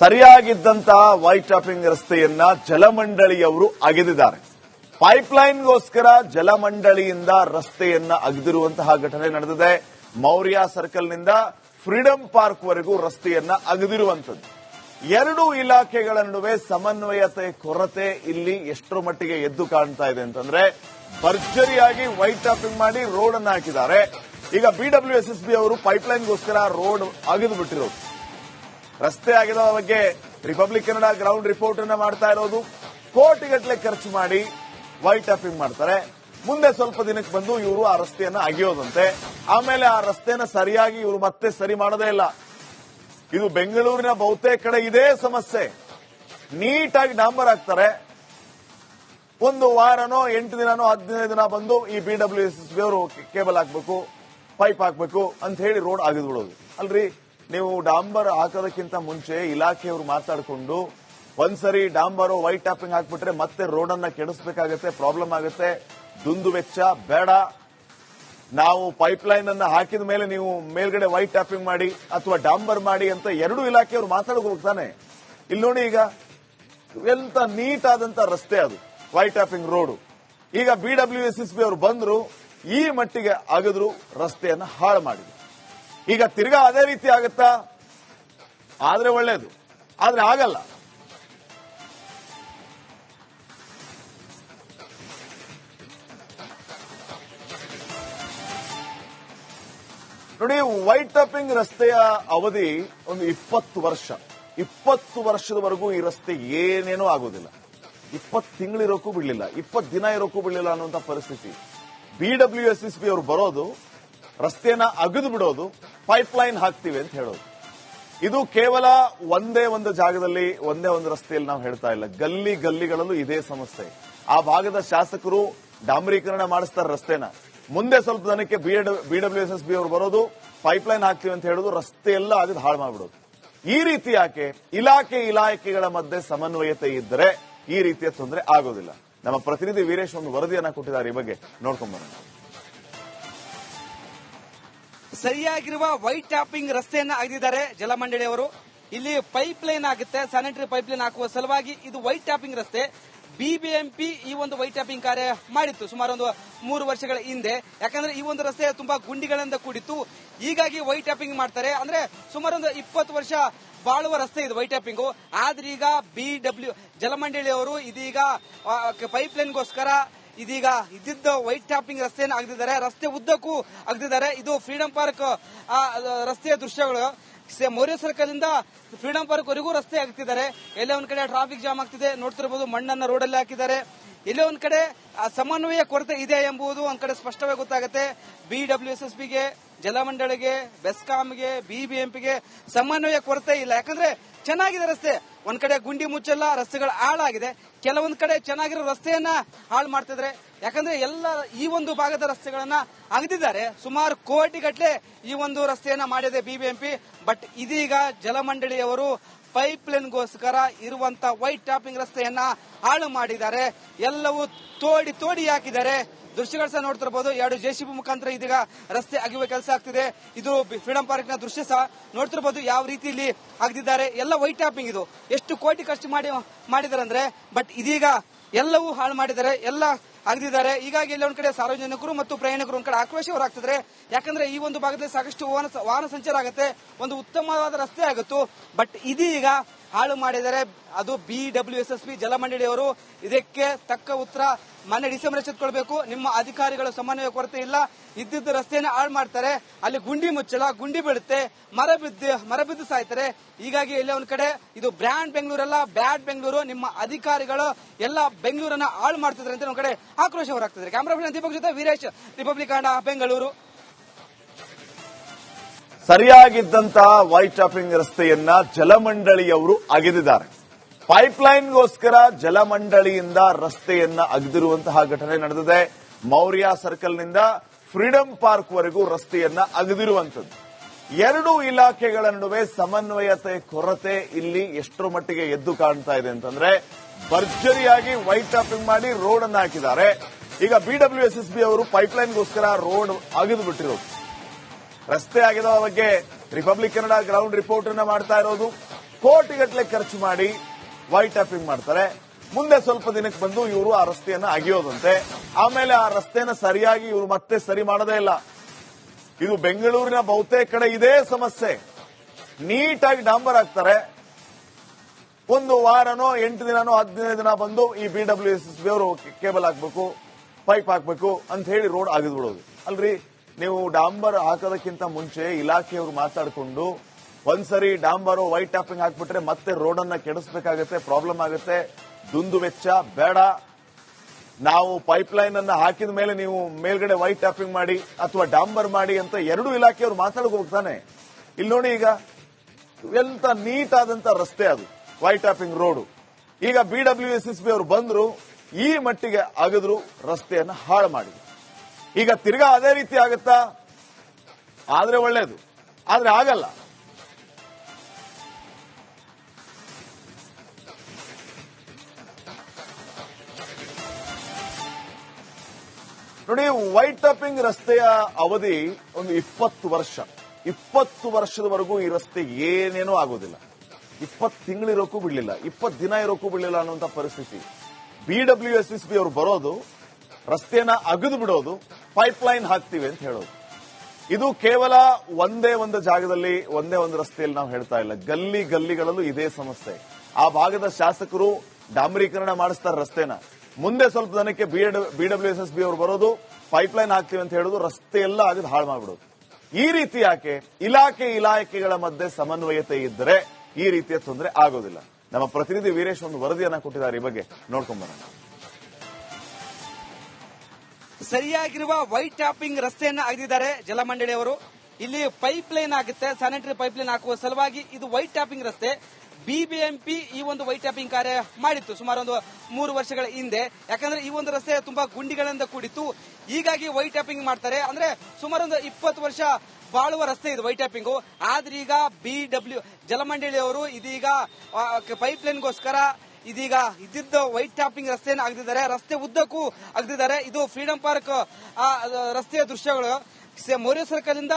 ಸರಿಯಾಗಿದ್ದಂತಹ white topping ರಸ್ತೆಯನ್ನ ಜಲಮಂಡಳಿಯವರು ಅಗೆದಿದ್ದಾರೆ. ಪೈಪ್ಲೈನ್ಗೋಸ್ಕರ ಜಲಮಂಡಳಿಯಿಂದ ರಸ್ತೆಯನ್ನ ಅಗೆದಿರುವಂತಹ ಘಟನೆ ನಡೆದಿದೆ. ಮೌರ್ಯ ಸರ್ಕಲ್ನಿಂದ ಫ್ರೀಡಂ ಪಾರ್ಕ್ ವರೆಗೂ ರಸ್ತೆಯನ್ನ ಅಗೆದಿರುವಂತದ್ದು ಎರಡು ಇಲಾಖೆಗಳ ನಡುವೆ ಸಮನ್ವಯತೆ, ಕೊರತೆ ಇಲ್ಲಿ ಎಷ್ಟರ ಮಟ್ಟಿಗೆ ಎದ್ದು ಕಾಣ್ತಾ ಇದೆ ಅಂತಂದ್ರೆ, ಭರ್ಜರಿಯಾಗಿ ವೈಟ್ ಟಾಪಿಂಗ್ ಮಾಡಿ ರೋಡ್ ಅನ್ನು ಹಾಕಿದ್ದಾರೆ. ಈಗ ಬಿಡಬ್ಲ್ಯೂ ಎಸ್ ಎಸ್ ಬಿ ಅವರು ಪೈಪ್ಲೈನ್ಗೋಸ್ಕರ ರೋಡ್ ಅಗೆದು ಬಿಟ್ಟಿರೋದು. ರಸ್ತೆ ಆಗಿರೋ ಬಗ್ಗೆ ರಿಪಬ್ಲಿಕ್ ಕನ್ನಡ ಗ್ರೌಂಡ್ ರಿಪೋರ್ಟ್ ಅನ್ನ ಮಾಡ್ತಾ ಇರೋದು. ಕೋಟಿಗಟ್ಟಲೆ ಖರ್ಚು ಮಾಡಿ ವೈಟ್ ಟಾಪಿಂಗ್ ಮಾಡ್ತಾರೆ. ಮುಂದೆ ಸ್ವಲ್ಪ ದಿನಕ್ಕೆ ಬಂದು ಇವರು ಆ ರಸ್ತೆಯನ್ನ ಅಗಿಯೋದಂತೆ. ಆಮೇಲೆ ಆ ರಸ್ತೆನ ಸರಿಯಾಗಿ ಇವರು ಮತ್ತೆ ಸರಿ ಮಾಡೋದೇ ಇಲ್ಲ. ಇದು ಬೆಂಗಳೂರಿನ ಬಹುತೇಕ ಕಡೆ ಇದೇ ಸಮಸ್ಯೆ. ನೀಟಾಗಿ ಡಾಂಬರ್ ಹಾಕ್ತಾರೆ. ಒಂದು ವಾರನೋ, ಎಂಟು ದಿನನೋ, ಹದಿನೈದು ದಿನ ಬಂದು ಈ ಬಿ ಡಬ್ಲ್ಯೂ ಎಸ್ ಅವರು ಕೇಬಲ್ ಹಾಕ್ಬೇಕು ಪೈಪ್ ಹಾಕ್ಬೇಕು ಅಂತ ಹೇಳಿ ರೋಡ್ ಆಗಿದ್ಬಿಡೋದು ಅಲ್ರಿ? ನೀವು ಡಾಂಬರ್ ಹಾಕೋದಕ್ಕಿಂತ ಮುಂಚೆ ಇಲಾಖೆಯವರು ಮಾತಾಡಿಕೊಂಡು ಒಂದ್ಸರಿ ಡಾಂಬರು ವೈಟ್ ಟ್ಯಾಪಿಂಗ್ ಹಾಕ್ಬಿಟ್ರೆ ಮತ್ತೆ ರೋಡ್ ಅನ್ನ ಕೆಡಿಸಬೇಕಾಗತ್ತೆ, ಪ್ರಾಬ್ಲಮ್ ಆಗುತ್ತೆ, ದುಂದು ವೆಚ್ಚ ಬೇಡ. ನಾವು ಪೈಪ್ ಲೈನ್ ಅನ್ನ ಹಾಕಿದ ಮೇಲೆ ನೀವು ಮೇಲ್ಗಡೆ ವೈಟ್ ಟ್ಯಾಪಿಂಗ್ ಮಾಡಿ ಅಥವಾ ಡಾಂಬರ್ ಮಾಡಿ ಅಂತ ಎರಡು ಇಲಾಖೆಯವರು ಮಾತಾಡೋಕೆ ಹೋಗ್ತಾನೆ ಇಲ್ಲಿ ನೋಡಿ ಈಗ, ಎಂತ ನೀಟ್ ಆದಂತ ರಸ್ತೆ ಅದು, ವೈಟ್ ಟ್ಯಾಪಿಂಗ್ ರೋಡ್. ಈಗ ಬಿಡಬ್ಲ್ಯೂ ಎಸ್ ಎಸ್ ಬಿ ಅವರು ಬಂದ್ರು, ಈ ಮಟ್ಟಿಗೆ ಅಗದ್ರು, ರಸ್ತೆಯನ್ನ ಹಾಳು ಮಾಡಿದ್ರು. ಈಗ ತಿರ್ಗಾ ಅದೇ ರೀತಿ ಆಗುತ್ತಾ? ಆದ್ರೆ ಒಳ್ಳೇದು. ಆದ್ರೆ ಆಗಲ್ಲ. ನೋಡಿ ವೈಟ್ ಟಾಪಿಂಗ್ ರಸ್ತೆಯ ಅವಧಿ ಒಂದು ಇಪ್ಪತ್ತು ವರ್ಷ. ಇಪ್ಪತ್ತು ವರ್ಷದವರೆಗೂ ಈ ರಸ್ತೆ ಏನೇನೂ ಆಗೋದಿಲ್ಲ. ಇಪ್ಪತ್ತು ತಿಂಗಳಿರೋಕ್ಕೂ ಬಿಡಲಿಲ್ಲ. ಇಪ್ಪತ್ತು ದಿನ ಇರೋಕ್ಕೂ ಬಿಡಲಿಲ್ಲ ಅನ್ನುವಂಥ ಪರಿಸ್ಥಿತಿ. B W S S B ಅವರು ಬರೋದು ರಸ್ತೆಯನ್ನ ಅಗದು ಬಿಡೋದು ಪೈಪ್ ಲೈನ್ ಹಾಕ್ತೀವಿ ಅಂತ ಹೇಳೋದು. ಇದು ಕೇವಲ ಒಂದೇ ಒಂದು ಜಾಗದಲ್ಲಿ, ಒಂದೇ ಒಂದು ರಸ್ತೆಯಲ್ಲಿ ನಾವು ಹೇಳ್ತಾ ಇಲ್ಲ. ಗಲ್ಲಿ ಗಲ್ಲಿಗಳಲ್ಲೂ ಇದೇ ಸಮಸ್ಯೆ. ಆ ಭಾಗದ ಶಾಸಕರು ಡಾಂಬರೀಕರಣ ಮಾಡಿಸ್ತಾರೆ ರಸ್ತೆನ. ಮುಂದೆ ಸ್ವಲ್ಪ ಜನಕ್ಕೆ B W S S B ಅವರು ಬರೋದು ಪೈಪ್ ಲೈನ್ ಹಾಕ್ತೀವಿ ಅಂತ ಹೇಳೋದು, ರಸ್ತೆ ಎಲ್ಲ ಆಗದು ಹಾಳು ಮಾಡ್ಬಿಡೋದು. ಈ ರೀತಿ ಯಾಕೆ? ಇಲಾಖೆ ಇಲಾಖೆಗಳ ಮಧ್ಯೆ ಸಮನ್ವಯತೆ ಇದ್ದರೆ ಈ ರೀತಿಯ ತೊಂದರೆ ಆಗೋದಿಲ್ಲ. ನಮ್ಮ ಪ್ರತಿನಿಧಿ ವೀರೇಶ್ ಒಂದು ವರದಿಯನ್ನ ಕೊಟ್ಟಿದ್ದಾರೆ ಈ ಬಗ್ಗೆ. ನೋಡ್ಕೊಂಡ್ ಬರೋಣ. ಸರಿಯಾಗಿರುವ ವೈಟ್ ಟ್ಯಾಪಿಂಗ್ ರಸ್ತೆಯನ್ನ ಆಗಿದ್ದಾರೆ ಜಲಮಂಡಳಿಯವರು ಇಲ್ಲಿ ಪೈಪ್ ಲೈನ್ ಆಗುತ್ತೆ ಸ್ಯಾನಿಟರಿ ಪೈಪ್ ಲೈನ್ ಹಾಕುವ ಸಲುವಾಗಿ ಇದು ವೈಟ್ ಟ್ಯಾಪಿಂಗ್ ರಸ್ತೆ. ಬಿಬಿಎಂಪಿ ಈ ಒಂದು ವೈಟ್ ಟ್ಯಾಪಿಂಗ್ ಕಾರ್ಯ ಮಾಡಿತ್ತು ಸುಮಾರು ಒಂದು ಮೂರು ವರ್ಷಗಳ ಹಿಂದೆ. ಯಾಕಂದ್ರೆ ಈ ಒಂದು ರಸ್ತೆ ತುಂಬಾ ಗುಂಡಿಗಳಿಂದ ಕೂಡಿತ್ತು. ಹೀಗಾಗಿ ವೈಟ್ ಟ್ಯಾಪಿಂಗ್ ಮಾಡ್ತಾರೆ. ಅಂದ್ರೆ ಸುಮಾರು ಒಂದು ಇಪ್ಪತ್ತು ವರ್ಷ ಬಾಳುವ ರಸ್ತೆ ಇದು ವೈಟ್ ಟ್ಯಾಪಿಂಗು. ಆದ್ರೆ ಈಗ ಬಿ ಡಬ್ಲ್ಯೂ ಜಲಮಂಡಳಿಯವರು ಇದೀಗ ಪೈಪ್ ಲೈನ್ಗೋಸ್ಕರ ಇದೀಗ ಇದ್ದಿದ್ದ ವೈಟ್ ಟ್ಯಾಪಿಂಗ್ ರಸ್ತೆಯನ್ನು ಅಗದಿದ್ದಾರೆ. ರಸ್ತೆ ಉದ್ದಕ್ಕೂ ಅಗದಿದ್ದಾರೆ. ಇದು ಫ್ರೀಡಂ ಪಾರ್ಕ್ ರಸ್ತೆಯ ದೃಶ್ಯಗಳು. ಮೌರ್ಯ ಸರ್ಕಲ್ ಇಂದ ಫ್ರೀಡಂ ಪಾರ್ಕ್ ವರೆಗೂ ರಸ್ತೆ ಆಗ್ತಿದ್ದಾರೆ ಎಲ್ಲ ಒಂದ್ ಕಡೆ ಟ್ರಾಫಿಕ್ ಜಾಮ್ ಆಗ್ತಿದೆ. ನೋಡ್ತಿರಬಹುದು ಮಣ್ಣನ್ನ ರೋಡಲ್ಲಿ ಹಾಕಿದ್ದಾರೆ. ಎಲ್ಲೇ ಒಂದ್ ಕಡೆ ಸಮನ್ವಯ ಕೊರತೆ ಇದೆ ಎಂಬುದು ಒಂದ್ ಕಡೆ ಸ್ಪಷ್ಟವಾಗಿ ಗೊತ್ತಾಗುತ್ತೆ. ಬಿ ಡಬ್ಲ್ಯೂ ಎಸ್ ಎಸ್ ಬಿಗೆ ಜಲಮಂಡಳಿಗೆ, ಬೆಸ್ಕಾಂಗೆ ಬಿಬಿಎಂಪಿಗೆ ಸಮನ್ವಯ ಕೊರತೆ ಇಲ್ಲ. ಯಾಕಂದ್ರೆ ಚೆನ್ನಾಗಿದೆ ರಸ್ತೆ. ಒಂದ್ ಕಡೆ ಗುಂಡಿ ಮುಚ್ಚಲ್ಲ, ರಸ್ತೆಗಳು ಹಾಳಾಗಿದೆ. ಕೆಲವೊಂದ್ ಕಡೆ ಚೆನ್ನಾಗಿರೋ ರಸ್ತೆಯನ್ನ ಹಾಳು ಮಾಡ್ತಿದ್ರೆ. ಯಾಕಂದ್ರೆ ಎಲ್ಲ ಈ ಒಂದು ಭಾಗದ ರಸ್ತೆಗಳನ್ನ ಅಗದಿದ್ದಾರೆ. ಸುಮಾರು ಕೋಟಿ ಗಟ್ಟಲೆ ಈ ಒಂದು ರಸ್ತೆಯನ್ನ ಮಾಡಿದೆ ಬಿಬಿಎಂಪಿ ಬಟ್ ಇದೀಗ ಜಲಮಂಡಳಿಯವರು ಪೈಪ್ ಲೈನ್ಗೋಸ್ಕರ ಇರುವಂತ ವೈಟ್ ಟಾಪಿಂಗ್ ರಸ್ತೆಯನ್ನ ಹಾಳು ಮಾಡಿದ್ದಾರೆ. ಎಲ್ಲವೂ ತೋಡಿ ತೋಡಿ ಹಾಕಿದ್ದಾರೆ. ದೃಶ್ಯಗಳು ಸಹ ನೋಡ್ತಿರಬಹುದು ಎರಡು ಜೆಸಿಬಿ ಮುಖಾಂತರ ಇದೀಗ ರಸ್ತೆ ಅಗಿಯುವ ಕೆಲಸ ಆಗ್ತಿದೆ. ಇದು ಫ್ರೀಡಂ ಪಾರ್ಕ್ನ ದೃಶ್ಯ ಸಹ ನೋಡ್ತಿರಬಹುದು ಯಾವ ರೀತಿಯಲ್ಲಿ ಆಗ್ತಿದ್ದಾರೆ ಎಲ್ಲ ವೈಟ್ ಟ್ಯಾಪಿಂಗ್ ಇದು. ಎಷ್ಟು ಕೋಟಿ ಖರ್ಚು ಮಾಡಿ ಮಾಡಿದಾರೆ ಅಂದ್ರೆ ಬಟ್ ಇದೀಗ ಎಲ್ಲವೂ ಹಾಳು ಮಾಡಿದ್ದಾರೆ. ಎಲ್ಲ ಅಗದಿದ್ದಾರೆ. ಹೀಗಾಗಿ ಎಲ್ಲ ಒಂದ್ ಕಡೆ ಸಾರ್ವಜನಿಕರು ಮತ್ತು ಪ್ರಯಾಣಿಕರು ಒಂದ್ ಕಡೆ ಆಕ್ರೋಶ ಹೊರಾಗ್ತಿದ್ರೆ ಯಾಕಂದ್ರೆ ಈ ಒಂದು ಭಾಗದಲ್ಲಿ ಸಾಕಷ್ಟು ವಾಹನ ವಾಹನ ಸಂಚಾರ ಆಗುತ್ತೆ. ಒಂದು ಉತ್ತಮವಾದ ರಸ್ತೆ ಆಗುತ್ತೋ. ಬಟ್ ಇದೀಗ ಹಾಳು ಮಾಡಿದ್ದಾರೆ ಅದು B W S S P ಜಲಮಂಡಳಿಯವರು ಇದಕ್ಕೆ ತಕ್ಕ ಉತ್ತರ ಮನೆ ಡಿಸೆಂಬರ್ ಎಚ್ಚೆತ್ಕೊಳ್ಬೇಕು. ನಿಮ್ಮ ಅಧಿಕಾರಿಗಳ ಸಮನ್ವಯ ಕೊರತೆ ಇಲ್ಲ. ಇದ್ದಿದ್ದ ರಸ್ತೆಯನ್ನು ಹಾಳು ಮಾಡ್ತಾರೆ. ಅಲ್ಲಿ ಗುಂಡಿ ಮುಚ್ಚಲ ಗುಂಡಿ ಬೀಳುತ್ತೆ. ಮರ ಬಿದ್ದು ಮರ ಬಿದ್ದು ಸಾಯ್ತಾರೆ. ಹೀಗಾಗಿ ಎಲ್ಲ ಒಂದ್ ಕಡೆ ಇದು ಬ್ರ್ಯಾಂಡ್ ಬೆಂಗಳೂರಲ್ಲ, ಬ್ಯಾಡ್ ಬೆಂಗಳೂರು. ನಿಮ್ಮ ಅಧಿಕಾರಿಗಳು ಎಲ್ಲ ಬೆಂಗಳೂರನ್ನ ಹಾಳು ಮಾಡ್ತಿದ್ದಾರೆ ಅಂತ ಒಂದ್ ಕಡೆ ಆಕ್ರೋಶ ಹೊರಾಗ್ತಿದ್ದಾರೆ ಕ್ಯಾಮ್ರಾ ದೀಪಕ್ ಜೊತೆ ವೀರೇಶ್, ರಿಪಬ್ಲಿಕ್ ಬೆಂಗಳೂರು. ಸರಿಯಾಗಿದ್ದಂತಹ ವೈಟ್ ಟಾಪಿಂಗ್ ರಸ್ತೆಯನ್ನ ಜಲಮಂಡಳಿಯವರು ಅಗೆದಿದ್ದಾರೆ. ಪೈಪ್ಲೈನ್ಗೋಸ್ಕರ ಜಲಮಂಡಳಿಯಿಂದ ರಸ್ತೆಯನ್ನ ಅಗೆದಿರುವಂತಹ ಘಟನೆ ನಡೆದಿದೆ. ಮೌರ್ಯ ಸರ್ಕಲ್ನಿಂದ ಫ್ರೀಡಂ ಪಾರ್ಕ್ ವರೆಗೂ ರಸ್ತೆಯನ್ನ ಅಗೆದಿರುವಂತದ್ದು ಎರಡು ಇಲಾಖೆಗಳ ನಡುವೆ ಸಮನ್ವಯತೆ, ಕೊರತೆ ಇಲ್ಲಿ ಎಷ್ಟರ ಮಟ್ಟಿಗೆ ಎದ್ದು ಕಾಣ್ತಾ ಇದೆ ಅಂತಂದ್ರೆ, ಭರ್ಜರಿಯಾಗಿ ವೈಟ್ ಟಾಪಿಂಗ್ ಮಾಡಿ ರೋಡ್ ಅನ್ನು ಹಾಕಿದ್ದಾರೆ. ಈಗ ಬಿಡಬ್ಲ್ಯೂ ಎಸ್ ಎಸ್ ಬಿ ಅವರು ಪೈಪ್ಲೈನ್ಗೋಸ್ಕರ ರೋಡ್ ಅಗೆದು ಬಿಟ್ಟಿರೋದು. ರಸ್ತೆ ಆಗಿರೋ ಬಗ್ಗೆ ರಿಪಬ್ಲಿಕ್ ಕನ್ನಡ ಗ್ರೌಂಡ್ ರಿಪೋರ್ಟ್ ಅನ್ನ ಮಾಡ್ತಾ ಇರೋದು. ಕೋಟಿಗಟ್ಟಲೆ ಖರ್ಚು ಮಾಡಿ ವೈಟ್ ಟ್ಯಾಪಿಂಗ್ ಮಾಡ್ತಾರೆ. ಮುಂದೆ ಸ್ವಲ್ಪ ದಿನಕ್ಕೆ ಬಂದು ಇವರು ಆ ರಸ್ತೆಯನ್ನ ಅಗಿಯೋದಂತೆ. ಆಮೇಲೆ ಆ ರಸ್ತೆನ ಸರಿಯಾಗಿ ಇವರು ಮತ್ತೆ ಸರಿ ಮಾಡೋದೇ ಇಲ್ಲ. ಇದು ಬೆಂಗಳೂರಿನ ಬಹುತೇಕ ಕಡೆ ಇದೇ ಸಮಸ್ಯೆ. ನೀಟಾಗಿ ಡಾಂಬರ್ ಹಾಕ್ತಾರೆ ಒಂದು ವಾರನೋ, ಎಂಟು ದಿನನೋ, ಹದಿನೈದು ದಿನ ಬಂದು ಈ ಬಿ ಡಬ್ಲ್ಯೂ ಎಸ್ ಅವರು ಕೇಬಲ್ ಹಾಕ್ಬೇಕು, ಪೈಪ್ ಹಾಕ್ಬೇಕು ಅಂತ ಹೇಳಿ ರೋಡ್ ಆಗಿದ್ಬಿಡೋದು ಅಲ್ರಿ? ನೀವು ಡಾಂಬರ್ ಹಾಕೋದಕ್ಕಿಂತ ಮುಂಚೆ ಇಲಾಖೆಯವರು ಮಾತಾಡಿಕೊಂಡು ಒಂದ್ಸರಿ ಡಾಂಬರು ವೈಟ್ ಟ್ಯಾಪಿಂಗ್ ಹಾಕ್ಬಿಟ್ರೆ ಮತ್ತೆ ರೋಡ್ ಅನ್ನ ಕೆಡಿಸ್ಬೇಕಾಗತ್ತೆ, ಪ್ರಾಬ್ಲಮ್ ಆಗುತ್ತೆ, ದುಂದು ವೆಚ್ಚ ಬೇಡ. ನಾವು ಪೈಪ್ ಲೈನ್ ಅನ್ನ ಹಾಕಿದ ಮೇಲೆ ನೀವು ಮೇಲ್ಗಡೆ ವೈಟ್ ಟ್ಯಾಪಿಂಗ್ ಮಾಡಿ ಅಥವಾ ಡಾಂಬರ್ ಮಾಡಿ ಅಂತ ಎರಡು ಇಲಾಖೆಯವರು ಮಾತಾಡಕ್ ಹೋಗ್ತಾನೆ. ಇಲ್ಲಿ ನೋಡಿ ಈಗ, ಎಂತ ನೀಟ್ ಆದಂತ ರಸ್ತೆ ಅದು, ವೈಟ್ ಟ್ಯಾಪಿಂಗ್ ರೋಡು. ಈಗ B W S S B ಅವರು ಬಂದ್ರು, ಈ ಮಟ್ಟಿಗೆ ಅಗದ್ರು, ರಸ್ತೆಯನ್ನು ಹಾಳು ಮಾಡಿ ಈಗ ತಿರ್ಗಾ ಅದೇ ರೀತಿ ಆಗುತ್ತಾ? ಆದ್ರೆ ಒಳ್ಳೇದು. ಆದ್ರೆ ಆಗಲ್ಲ. ನೋಡಿ, ವೈಟ್ ಟಾಪಿಂಗ್ ರಸ್ತೆಯ ಅವಧಿ ಒಂದು ಇಪ್ಪತ್ತು ವರ್ಷ. ಇಪ್ಪತ್ತು ವರ್ಷದವರೆಗೂ ಈ ರಸ್ತೆ ಏನೇನೂ ಆಗೋದಿಲ್ಲ. ಇಪ್ಪತ್ತು ತಿಂಗಳಿರೋಕ್ಕೂ ಬಿಡಲಿಲ್ಲ. ಇಪ್ಪತ್ತು ದಿನ ಇರೋಕ್ಕೂ ಬಿಡಲಿಲ್ಲ ಅನ್ನುವಂತ ಪರಿಸ್ಥಿತಿ. ಬಿ ಎಸ್ ಎಸ್ ಬಿ ಅವರು ಬರೋದು ರಸ್ತೆಯನ್ನ ಅಗದು ಬಿಡೋದು ಪೈಪ್ ಲೈನ್ ಹಾಕ್ತೀವಿ ಅಂತ ಹೇಳೋದು. ಇದು ಕೇವಲ ಒಂದೇ ಒಂದು ಜಾಗದಲ್ಲಿ, ಒಂದೇ ಒಂದು ರಸ್ತೆಯಲ್ಲಿ ನಾವು ಹೇಳ್ತಾ ಇಲ್ಲ. ಗಲ್ಲಿ ಗಲ್ಲಿಗಳಲ್ಲೂ ಇದೇ ಸಮಸ್ಯೆ. ಆ ಭಾಗದ ಶಾಸಕರು ಡಾಂಬರೀಕರಣ ಮಾಡಿಸ್ತಾರೆ ರಸ್ತೆನ. ಮುಂದೆ ಸ್ವಲ್ಪ ದಿನಕ್ಕೆ B W S S B ಅವರು ಬರೋದು ಪೈಪ್ ಲೈನ್ ಹಾಕ್ತೀವಿ ಅಂತ ಹೇಳೋದು, ರಸ್ತೆ ಎಲ್ಲ ಆಗದು ಹಾಳು ಮಾಡ್ಬಿಡೋದು. ಈ ರೀತಿ ಯಾಕೆ? ಇಲಾಖೆ ಇಲಾಖೆಗಳ ಮಧ್ಯೆ ಸಮನ್ವಯತೆ ಇದ್ದರೆ ಈ ರೀತಿಯ ತೊಂದರೆ ಆಗೋದಿಲ್ಲ. ನಮ್ಮ ಪ್ರತಿನಿಧಿ ವೀರೇಶ್ ಒಂದು ವರದಿಯನ್ನ ಕೊಟ್ಟಿದ್ದಾರೆ ಈ ಬಗ್ಗೆ. ನೋಡ್ಕೊಂಡ್ ಬರೋಣ. ಸರಿಯಾಗಿರುವ ವೈಟ್ ಟ್ಯಾಪಿಂಗ್ ರಸ್ತೆಯನ್ನ ಅಗೆದಿದ್ದಾರೆ ಜಲಮಂಡಳಿಯವರು. ಇಲ್ಲಿ ಪೈಪ್ ಲೈನ್ ಆಗುತ್ತೆ, ಸ್ಯಾನಿಟರಿ ಪೈಪ್ ಲೈನ್ ಹಾಕುವ ಸಲುವಾಗಿ ಇದು ವೈಟ್ ಟ್ಯಾಪಿಂಗ್ ರಸ್ತೆ. ಬಿಬಿಎಂಪಿ ಈ ಒಂದು ವೈಟ್ ಟ್ಯಾಪಿಂಗ್ ಕಾರ್ಯ ಮಾಡಿತ್ತು ಸುಮಾರು ಒಂದು ಮೂರು ವರ್ಷಗಳ ಹಿಂದೆ. ಯಾಕಂದ್ರೆ ಈ ಒಂದು ರಸ್ತೆ ತುಂಬಾ ಗುಂಡಿಗಳಿಂದ ಕೂಡಿತ್ತು. ಹೀಗಾಗಿ ವೈಟ್ ಟ್ಯಾಪಿಂಗ್ ಮಾಡ್ತಾರೆ. ಅಂದ್ರೆ ಸುಮಾರು ಒಂದು ಇಪ್ಪತ್ತು ವರ್ಷ ಬಾಳುವ ರಸ್ತೆ ಇದು ವೈಟ್ ಟ್ಯಾಪಿಂಗು ಆದ್ರೆ ಈಗ ಬಿ ಡಬ್ಲ್ಯೂ ಜಲಮಂಡಳಿಯವರು ಇದೀಗ ಪೈಪ್ ಲೈನ್ಗೋಸ್ಕರ ಇದೀಗ ಇದ್ದಿದ್ದ ವೈಟ್ ಟ್ಯಾಪಿಂಗ್ ರಸ್ತೆಯನ್ನು ಅಗದಿದ್ದಾರೆ. ರಸ್ತೆ ಉದ್ದಕ್ಕೂ ಅಗದಿದ್ದಾರೆ. ಇದು ಫ್ರೀಡಂ ಪಾರ್ಕ್ ಆ, ರಸ್ತೆಯ ದೃಶ್ಯಗಳು. ಮೌರ್ಯ ಸರ್ಕಲ್ ಇಂದ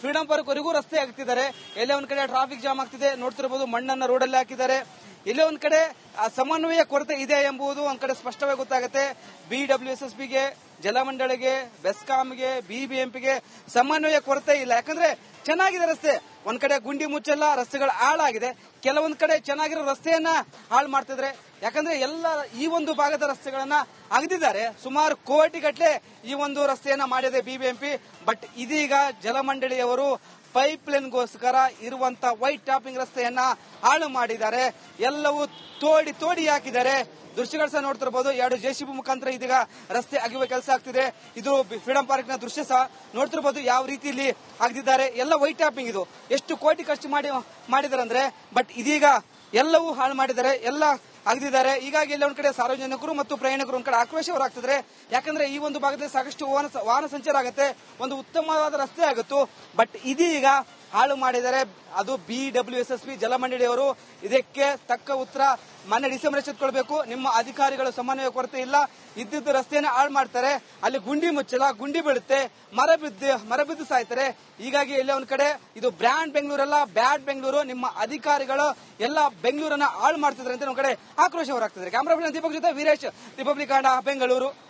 ಫ್ರೀಡಂ ಪಾರ್ಕ್ ವರೆಗೂ ರಸ್ತೆ ಆಗ್ತಿದ್ದಾರೆ ಎಲ್ಲೇ ಒಂದ್ ಕಡೆ ಟ್ರಾಫಿಕ್ ಜಾಮ್ ಆಗ್ತಿದೆ. ನೋಡ್ತಿರಬಹುದು ಮಣ್ಣನ್ನ ರೋಡಲ್ಲಿ ಹಾಕಿದ್ದಾರೆ. ಎಲ್ಲೇ ಒಂದ್ ಕಡೆ ಸಮನ್ವಯ ಕೊರತೆ ಇದೆ ಎಂಬುದು ಒಂದ್ ಕಡೆ ಸ್ಪಷ್ಟವಾಗಿ ಗೊತ್ತಾಗುತ್ತೆ. ಬಿ ಡಬ್ಲ್ಯೂ ಎಸ್ ಎಸ್ ಜಲಮಂಡಳಿಗೆ ಬೆಸ್ಕಾಂಗೆ ಬಿಬಿಎಂಪಿಗೆ ಸಮನ್ವಯ ಕೊರತೆ ಇಲ್ಲ. ಯಾಕಂದ್ರೆ ಚೆನ್ನಾಗಿದೆ ರಸ್ತೆ. ಒಂದ್ ಕಡೆ ಗುಂಡಿ ಮುಚ್ಚಲ್ಲ ರಸ್ತೆಗಳು ಹಾಳಾಗಿದೆ. ಕೆಲವೊಂದ್ ಕಡೆ ಚೆನ್ನಾಗಿರೋ ರಸ್ತೆಯನ್ನ ಹಾಳು ಮಾಡ್ತಿದ್ರೆ. ಯಾಕಂದ್ರೆ ಎಲ್ಲ ಈ ಒಂದು ಭಾಗದ ರಸ್ತೆಗಳನ್ನ ಅಗದಿದ್ದಾರೆ. ಸುಮಾರು ಕೋಟಿ ಗಟ್ಟಲೆ ಈ ಒಂದು ರಸ್ತೆಯನ್ನ ಮಾಡಿದೆ ಬಿಬಿಎಂಪಿ ಬಟ್ ಇದೀಗ ಜಲಮಂಡಳಿಯವರು ಪೈಪ್ ಲೈನ್ಗೋಸ್ಕರ ಇರುವಂತ ವೈಟ್ ಟಾಪಿಂಗ್ ರಸ್ತೆಯನ್ನ ಹಾಳು ಮಾಡಿದ್ದಾರೆ. ಎಲ್ಲವೂ ತೋಡಿ ತೋಡಿ ಹಾಕಿದ್ದಾರೆ. ದೃಶ್ಯಗಳು ಸಹ ನೋಡ್ತಿರಬಹುದು ಎರಡು ಜೆಸಿಬಿ ಮುಖಾಂತರ ಇದೀಗ ರಸ್ತೆ ಅಗಿಯುವ ಕೆಲಸ ಆಗ್ತಿದೆ. ಇದು ಫ್ರೀಡಂ ಪಾರ್ಕ್ನ ದೃಶ್ಯ ಸಹ ನೋಡ್ತಿರಬಹುದು ಯಾವ ರೀತಿಯಲ್ಲಿ ಆಗದಿದ್ದಾರೆ ಎಲ್ಲ ವೈಟ್ ಟ್ಯಾಪಿಂಗ್ ಇದು. ಎಷ್ಟು ಕೋಟಿ ಖರ್ಚು ಮಾಡಿ ಮಾಡಿದಾರೆ ಅಂದ್ರೆ ಬಟ್ ಇದೀಗ ಎಲ್ಲವೂ ಹಾಳು ಮಾಡಿದ್ದಾರೆ. ಎಲ್ಲ ಅಗದಿದ್ದಾರೆ. ಹೀಗಾಗಿ ಎಲ್ಲ ಒಂದ್ ಕಡೆ ಸಾರ್ವಜನಿಕರು ಮತ್ತು ಪ್ರಯಾಣಿಕರು ಒಂದ್ ಕಡೆ ಆಕ್ರೋಶ ಯಾಕಂದ್ರೆ ಈ ಒಂದು ಭಾಗದಲ್ಲಿ ಸಾಕಷ್ಟು ವಾಹನ ಸಂಚಾರ ಆಗುತ್ತೆ. ಒಂದು ಉತ್ತಮವಾದ ರಸ್ತೆ ಆಗುತ್ತು. ಬಟ್ ಇದೀಗ ಹಾಳು ಮಾಡಿದರೆ ಅದು B W S S P ಜಲಮಂಡಳಿಯವರು. ಇದಕ್ಕೆ ತಕ್ಕ ಉತ್ತರ ಮೊನ್ನೆ ಡಿಸೆಂಬರ್ ಎಚ್ಚೆತ್ಕೊಳ್ಬೇಕು. ನಿಮ್ಮ ಅಧಿಕಾರಿಗಳು ಸಮನ್ವಯ ಕೊರತೆ ಇಲ್ಲ. ಇದ್ದಿದ್ದು ರಸ್ತೆಯನ್ನ ಹಾಳು ಮಾಡ್ತಾರೆ. ಅಲ್ಲಿ ಗುಂಡಿ ಮುಚ್ಚಲ ಗುಂಡಿ ಬೀಳುತ್ತೆ. ಮರ ಬಿದ್ದು ಮರ ಬಿದ್ದು ಸಾಯ್ತಾರೆ. ಹೀಗಾಗಿ ಎಲ್ಲ ಒಂದ್ ಕಡೆ ಇದು ಬ್ರ್ಯಾಂಡ್ ಬೆಂಗಳೂರಲ್ಲ, ಬ್ಯಾಡ್ ಬೆಂಗಳೂರು. ನಿಮ್ಮ ಅಧಿಕಾರಿಗಳು ಎಲ್ಲ ಬೆಂಗಳೂರನ್ನ ಹಾಳು ಮಾಡ್ತಿದ್ರೆ ಅಂತ ಒಂದ್ ಕಡೆ ಆಕ್ರೋಶ ಹೊರಾಗ್ತಿದ್ದಾರೆ ಕ್ಯಾಮ್ರಾ ದೀಪಕ್ ಜೊತೆ ವೀರೇಶ್ ರಿಪಬ್ಲಿಕ್ ಬೆಂಗಳೂರು